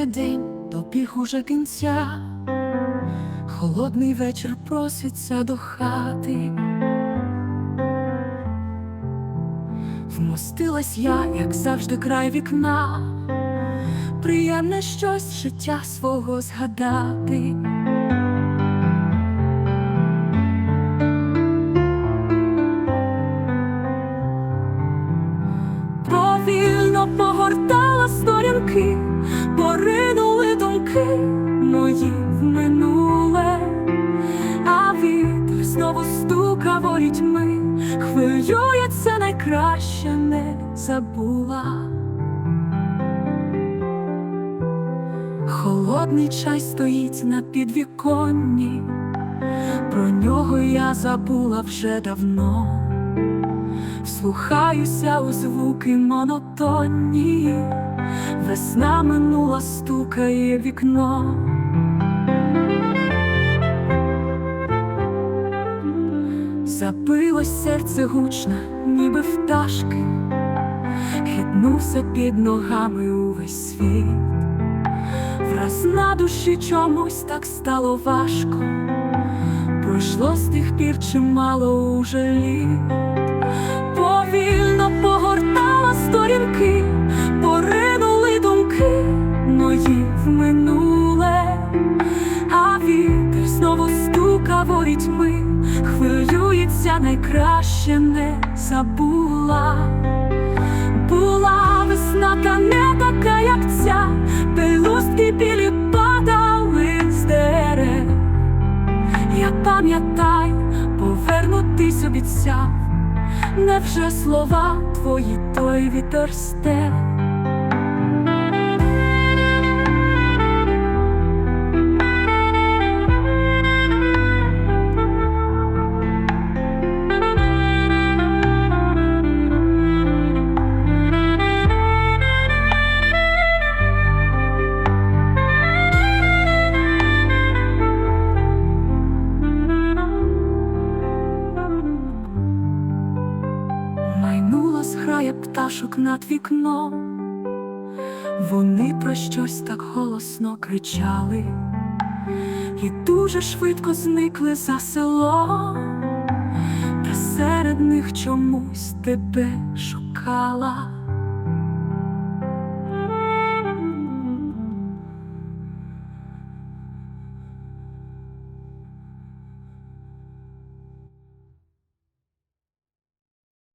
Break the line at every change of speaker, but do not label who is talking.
Близькається день, добіг уже кінця, холодний вечір проситься до хати. Вмостилась я, як завжди, край вікна, приємне щось життя свого згадати. Повільно погортала сторінки, думки мої в минуле, а вітер знову стука ворітьми, хвилюється найкраще не забула. Холодний чай стоїть на підвіконні, про нього я забула вже давно. Вслухаюся у звуки монотонні, весна минула стукає вікно. Забилось серце гучно, ніби пташки, хитнувся під ногами увесь світ, враз на душі чомусь так стало важко, пройшло з тих пір чимало уже літ. Повільно погортала сторінки, стука ворітьми, хвилюється найкраще не забула. Була весна, та не така, як ця, пелюстки білі падали з дерев. Я пам'ятаю, повернутись обіцяв. Невже слова твої той вітер сте? Зграя пташок над вікном, вони про щось так голосно кричали, і дуже швидко зникли за селом, та серед них чомусь тебе шукала.